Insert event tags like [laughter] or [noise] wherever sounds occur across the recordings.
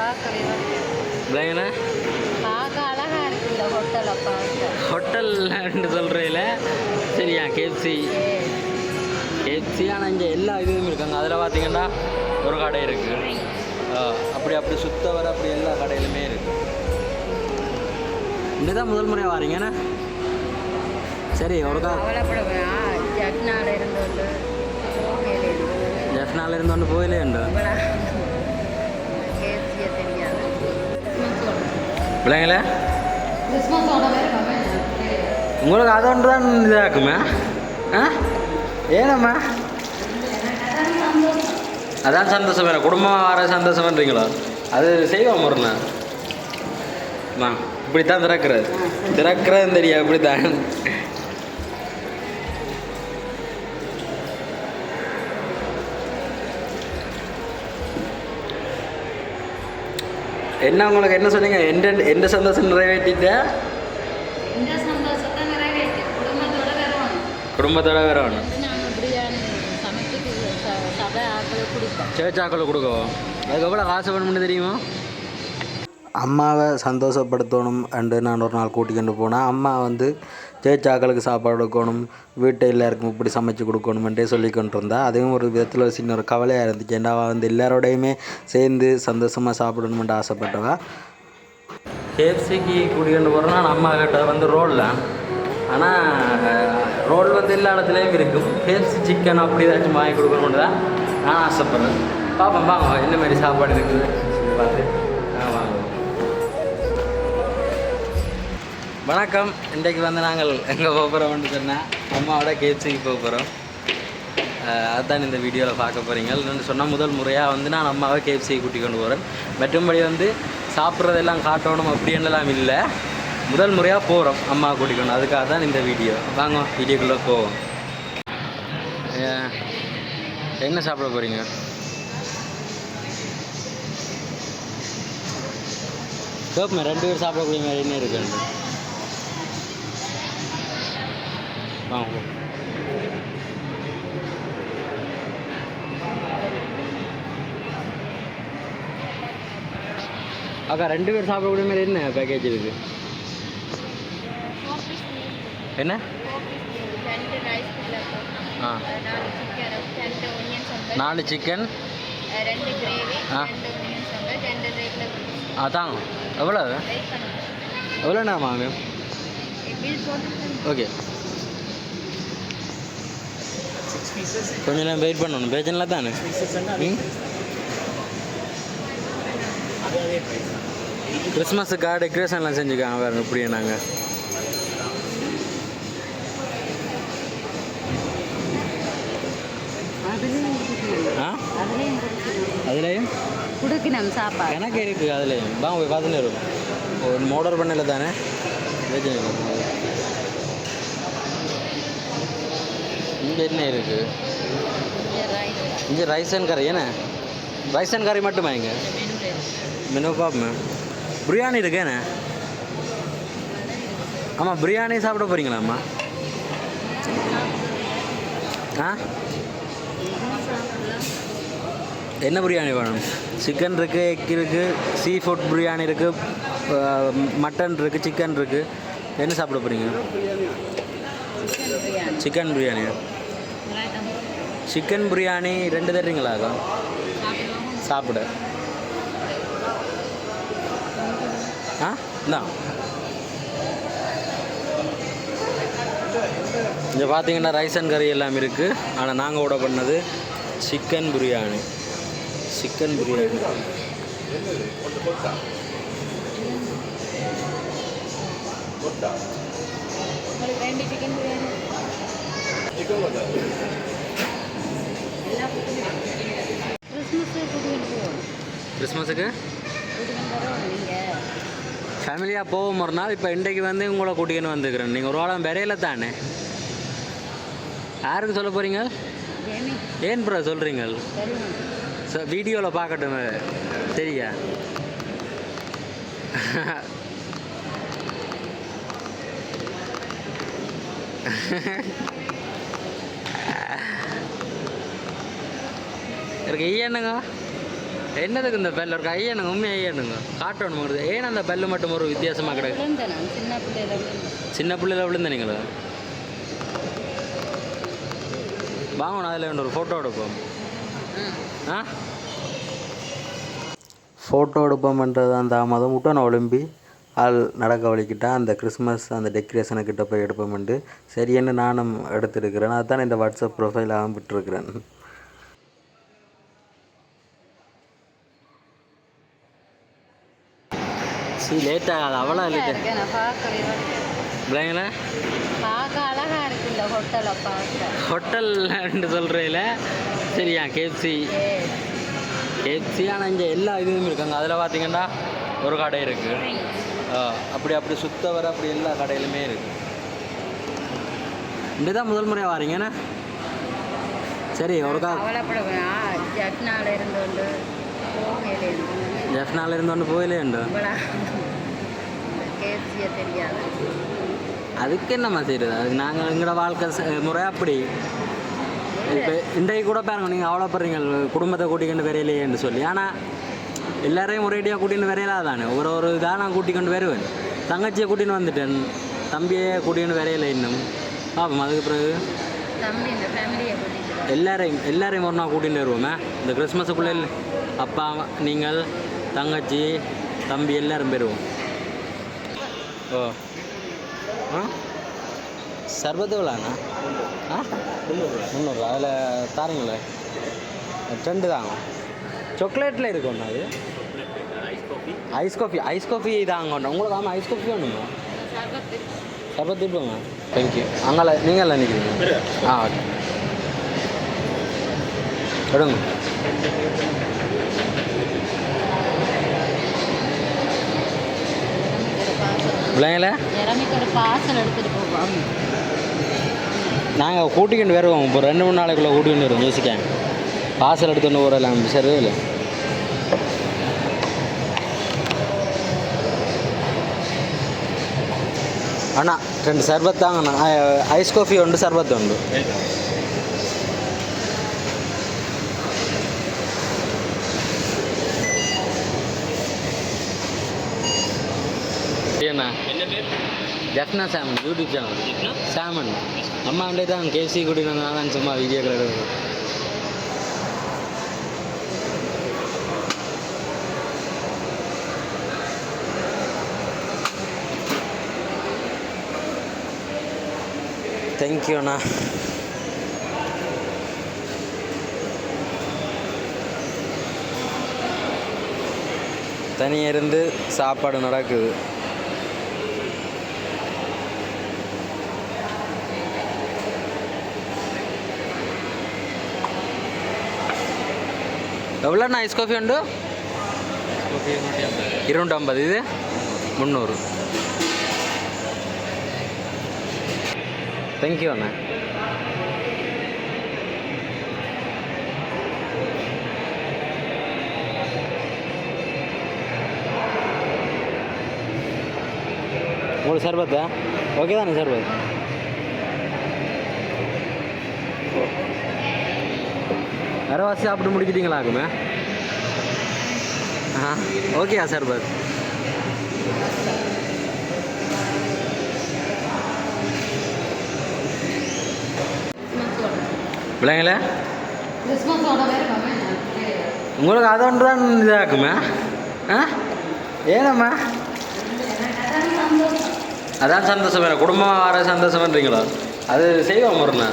பார்க்கவே இல்லைங்கண்ணா பார்க்க அழகா இருக்கு இந்த ஹோட்டலை பார்க்க ஹோட்டல்னு சொல்கிறீங்கள சரியா கேஎஃப்சி கேஎஃப்சி ஆனால் இங்கே எல்லா இதுவும் இருக்காங்க. அதில் பார்த்தீங்கன்னா ஒரு கடை இருக்குது அப்படி அப்படி சுத்த வர அப்படி எல்லா கடையிலுமே இருக்குது இன்னும் தான் முதல் முறையாக வாரீங்கண்ணா சரி ஒருக்கா ஜெஃப்னால இருந்து ஒன்று போயிலே உண்டு பிள்ளைங்களே? உங்களுக்கு அது ஒன்று தான் இதாக்குமே. ஆ? ஏனம்மா? அதான் சந்தோஷம் வேறு. குடும்பம் வர சந்தோஷம்ன்றீங்களோ? அது செய்வோம் முருண்ணா அம்மா இப்படி தான் திறக்கிறது. திறக்கிறதுன்னு தெரியாது இப்படி தான் என்ன உங்களுக்கு என்ன சொன்னீங்க? எந்த எந்த சந்தோஷம் நிறைவேற்றிட்டா குடும்பத்தோட குடிப்போம். சேச்சாக்களை கொடுக்கவும் அதுக்கு எவ்வளோ காசு வேணும்னு தெரியுமா? அம்மாவை சந்தோஷப்படுத்தணும் அண்டு நான் ஒரு நாள் கூட்டிக்கொண்டு போனேன். அம்மா வந்து ஜெயிச்சாக்களுக்கு சாப்பாடு கொடுக்கணும் வீட்டை எல்லாருக்கும் இப்படி சமைச்சு கொடுக்கணுமென்றே சொல்லி கொண்டு இருந்தா அதுவும் ஒரு விதத்தில் ஒரு சின்ன ஒரு கவலையாக இருந்துச்சு. ஏன்னா வந்து எல்லாரோடையுமே சேர்ந்து சந்தோஷமாக சாப்பிடணுமென்று ஆசைப்பட்டவா. கேஎஃப்சிக்கு கூட்டிக்கொண்டு போகிறோன்னா நான் அம்மா கிட்ட வந்து ரோலில். ஆனால் ரோல் வந்து எல்லா இடத்துலையும் இருக்கும். கேஎஃப்சி சிக்கன் அப்படி ஏதாச்சும் வாங்கி கொடுக்கணும்னு தான் நான் ஆசைப்பட்றேன். பார்ப்போம் வாங்க என்ன மாதிரி சாப்பாடு இருக்குது? சொல்லி பார்த்து. வணக்கம். இன்றைக்கு வந்து நாங்கள் எங்கே போகிறோம்னு சொன்னால் அம்மாவோட கேஎஃப்சிக்கு போக போகிறோம் அதுதான் இந்த வீடியோவில் பார்க்க போகிறீங்க இன்னொன்று சொன்னால் முதல் முறையாக வந்து நான் அம்மாவை கேஎஃப்சியை கூட்டி கொண்டு போகிறேன் மற்றும்படி வந்து சாப்பிட்றதெல்லாம் காட்டணும் அப்படின்னுலாம் இல்லை. முதல் முறையாக போகிறோம் அம்மாவை கூட்டிக்கணும் அதுக்காக தான் இந்த வீடியோ. வாங்க வீடியோக்குள்ளே போவோம். என்ன சாப்பிட போகிறீங்க கேட்பேன் ரெண்டு பேர் சாப்பிடக்கூடிய மாதிரி என்ன இருக்குது போ. அக்கா ரெண்டு பேர் சாப்பிடக்கூடிய மாதிரி என்ன பேக்கேஜ் இருக்கு? என்ன? ஆ. நாலு சிக்கன் ஆ. அதான் எவ்வளோ எவ்வளோண்ணா மேம் ஓகே கொஞ்ச நேரம் வெயிட் பண்ணணும். பிரச்சனை தானே கிறிஸ்மஸுக்காக டெக்கரேஷன்லாம் செஞ்சுக்காங்க. வேறு இப்படியே நாங்கள் அதுலேயும்? கொடுக்கணும் சாப்பாடு. எனக்கு இருக்குது அதுலேயும். போய் பார்த்துன்னு இருக்கும் ஒரு மோடர் பண்ணல தானே? பிரச்சனை இல்லை இங்கே என்ன இருக்குது இங்கே ரைஸ் அண்ட் கறி என்ன? ரைஸ் அண்ட் கறி மட்டுமா இங்கே? மெனு பார்ப்போம் பிரியாணி இருக்கேண்ணே ஆமாம் பிரியாணி சாப்பிட போகிறீங்களாம்மா ஆ? என்ன பிரியாணி வேணும்? சிக்கன் இருக்குது எக் இருக்குது சீ ஃபுட் பிரியாணி இருக்குது மட்டன் இருக்குது சிக்கன் இருக்குது என்ன சாப்பிட போகிறீங்க சிக்கன் பிரியாணி. சிக்கன் பிரியாணி ரெண்டு தருங்களா அக்கா? சாப்பிட. ஆ? இந்தா. இங்கே பார்த்தீங்கன்னா ரைஸ் அண்ட் கறி எல்லாம் இருக்குது ஆனால் நாங்கள் ஆர்டர் பண்ணது சிக்கன் பிரியாணி. சிக்கன் பிரியாணி. ரெண்டு சிக்கன் பிரியாணி. கிறிஸ்மஸுக்கு? ஃபேமிலியாக போகும் ஒரு நாள் இப்போ இன்றைக்கு வந்து உங்களை கூட்டிக்கின்னு வந்துக்கிறேன். நீங்கள் ஒரு வாரம் விரையில தானே? யாருக்கு சொல்ல போகிறீங்க ஏன் ப்ரோ சொல்கிறீங்க சார் வீடியோவில் பார்க்கட்டும் சரியா [laughs] இருக்கு ஐயா என்னங்க? என்னதுக்கு இந்த பெல் இருக்கு? ஐயனுங்க உண்மை ஐயனுங்க காட்டணும் உங்களுக்கு ஏன் அந்த பெல்லு மட்டும் ஒரு வித்தியாசமாக கிடக்கு. சின்ன பிள்ளையில விழுந்த நீங்களா. வாங்கணும் அதில் ஒரு ஃபோட்டோ எடுப்போம். ஆ. ஃபோட்டோ எடுப்போம்ன்றது அந்த தாமதம் விட்டோன்னு ஒலிம்பி. ஆள் நடக்க வலிக்கிட்டா அந்த கிறிஸ்மஸ் அந்த டெக்கரேஷனுக்கிட்ட போய் எடுப்போம்ண்டு சரின்னு நானும் எடுத்துருக்கிறேன். அதுதான் இந்த வாட்ஸ்அப் ப்ரொஃபைலாகவும் விட்டுருக்கிறேன். சரி லேட் ஆகாது. அவ்வளோ லேட். இல்லைங்களா பார்க்க அழகா இருக்கு இந்த ஹோட்டலை பார்க்க. ஹோட்டல்னு சொல்கிறீங்கள சரியா கேப்சி கேப்சி ஆனால் இங்கே எல்லா இதுவும் இருக்காங்க. அதில் பார்த்தீங்கன்னா ஒரு கடை இருக்குது அப்படி அப்படி சுத்த வர அப்படி எல்லா கடையிலுமே இருக்குது இங்கே தான் முதல் முறையாக வாரீங்கண்ணா சரி ஒருக்கா கவலைப்பட இருந்து உண்டு இவ்வளோ கேசிய தெரியாது அதுக்கு என்னம்மா செய்யுது அதுக்கு நாங்கள் எங்களோட வாழ்க்கை முறை அப்படி இப்போ இன்றைக்கு கூட பாருங்க நீங்கள் அவ்வளோப்படுறீங்க குடும்பத்தை கூட்டிக்கொண்டு வரையிலேன்னு சொல்லி ஆனால் எல்லாரையும் ஒரேடியாக கூட்டின்னு வரையலாம் தானே ஒரு ஒரு இதாக நான் கூட்டிக்கொண்டு வருவேன் தங்கச்சியை கூட்டின்னு வந்துட்டேன் தம்பியை கூட்டின்னு வரையலை இன்னும் பார்ப்போம் அதுக்கு பிறகு எல்லாரையும் எல்லாரையும் ஒரு நாள் கூட்டிகிட்டு வருவோமே இந்த கிறிஸ்மஸுக்குள்ளே அப்பா நீங்கள் தங்கச்சி தம்பி எல்லாரும் பெறுவோம் ஓ. ஆ? சர்பத்து எவ்வளோண்ணா ஆ? முந்நூறுரூவா அதில் தாரீங்களே? ரெண்டு தாங்க சாக்லேட்டில் இருக்கும்ண்ணா அது? Ice coffee. ஐஸ் காஃபி தாங்க உங்களுக்கு ஆமாம் ஐஸ் காஃபி வேணுமா? சர்பத்து இருப்போங்க தேங்க்யூ அங்கே நீங்கள் நினைக்கிறீங்க ஆ ஓகே. எடுங்க. பிள்ளைங்கள? இறமிக்கு ஒரு பார்சல் எடுத்துட்டு போவோம். நாங்கள் கூட்டிக்கிட்டு வருவோம். இப்போ ரெண்டு மூணு நாளைக்குள்ளே கூட்டிக்கிட்டு வருவோம் யோசிக்கேன் பார்சல் எடுத்துன்னு போகிறலாம் சரி இல்லை. அண்ணா ரெண்டு சர்பத் தாங்கண்ணா. ஐ- ஐஸ் காஃபி உண்டு. சர்பத் உண்டு ஏண்ணா ஜஃப்னா சாமன் யூடியூப் சேனல் சாமன். அம்மா வந்து தான் கேசி கூட்டிட்டு நான் சும்மா வீடியோக்கள் எடுக்கிறேன் தேங்க்யூ அண்ணா. தனியாக இருந்து சாப்பாடு நடக்குது. எவ்வளோண்ணா ஐஸ் காஃபி உண்டு இருநூற்றி ஐம்பது இது முந்நூறு தேங்க்யூ அண்ணா உங்களுக்கு சர்பத்தா ஓகே தானே சர்பத் வரவாசி சாப்பிட்டு முடிக்கிட்டீங்களாக்குமே ஆ ஓகேயா சார் பஸ் பிள்ளைங்களே உங்களுக்கு அது ஒன்று தான் இதாக்குமே. ஆ? ஏனம்மா? அதான் சந்தோஷம் வேணும் குடும்பம் வர சந்தோஷம்ன்றீங்களோ? அது செய்வோம் முறைண்ணா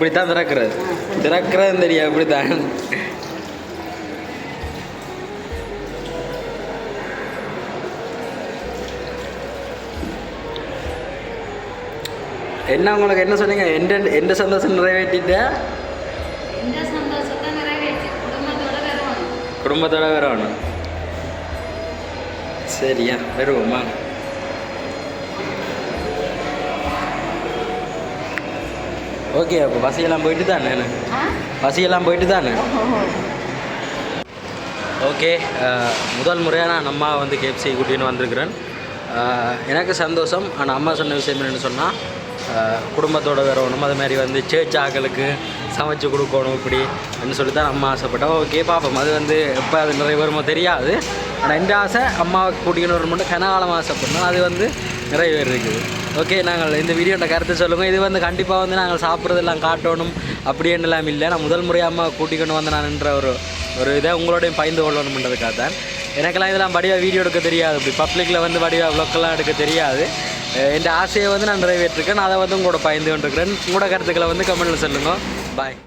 இப்படித்தான் திறக்கிறது. திறக்கிறது தெரியும் இப்படித்தான் என்ன உங்களுக்கு என்ன சொன்னீங்க? எந்த எந்த சந்தோஷம் நிறைவேற்றிட்டேன் இந்த சந்தோஷத்தை நிறைவேற்றி? குடும்பத்தோட வேணும் சரியா வருவோம்மா ஓகே அப்போ பஸ்ஸெல்லாம் போயிட்டு தானே பஸ்ஸெல்லாம் போயிட்டு தானே ஓகே முதல் முறையாக நான் அம்மா வந்து கேப்சி கூட்டின்னு வந்திருக்கிறேன் எனக்கு சந்தோஷம் ஆனால் அம்மா சொன்ன விஷயம் என்னென்னு சொன்னால் குடும்பத்தோட வரணும் அது மாதிரி வந்து சேர்ச் ஆக்களுக்கு சமைச்சு கொடுக்கணும் இப்படி அப்படின்னு சொல்லி தான் அம்மா ஆசைப்பட்டோம் ஓகே பார்ப்போம் அது வந்து எப்போ அது நிறைவேறுமோ தெரியாது ஆனால் எந்த ஆசை அம்மாவை கூட்டிக்கணும் மட்டும் கனகாலம் ஆசைப்படணும் அது வந்து நிறைவேறி இருக்குது ஓகே நாங்கள் இந்த வீடியோட கருத்து சொல்லுங்கள் இது வந்து கண்டிப்பாக வந்து நாங்கள் சாப்பிட்றதெல்லாம் காட்டணும் அப்படின்னுலாம் இல்லை. நான் முதல் முறையாக கூட்டிக்கொண்டு வந்து நான் நின்ற ஒரு ஒரு இதை உங்களோடையும் பயந்து கொள்ளணுன்றதுக்காக தான். எனக்கெல்லாம் இதெல்லாம் வடிவாக வீடியோ எடுக்க தெரியாது. இப்படி பப்ளிக்கில் வந்து வடிவாக வ்ளொக்கெல்லாம் எடுக்க தெரியாது. என் ஆசையை வந்து நான் நிறைவேற்றிருக்கேன். நான் அதை வந்து உங்களோட பயந்து கொண்டிருக்கிறேன். உங்களோட கருத்துக்களை வந்து கமெண்ட்டில் சொல்லுங்கள் பாய்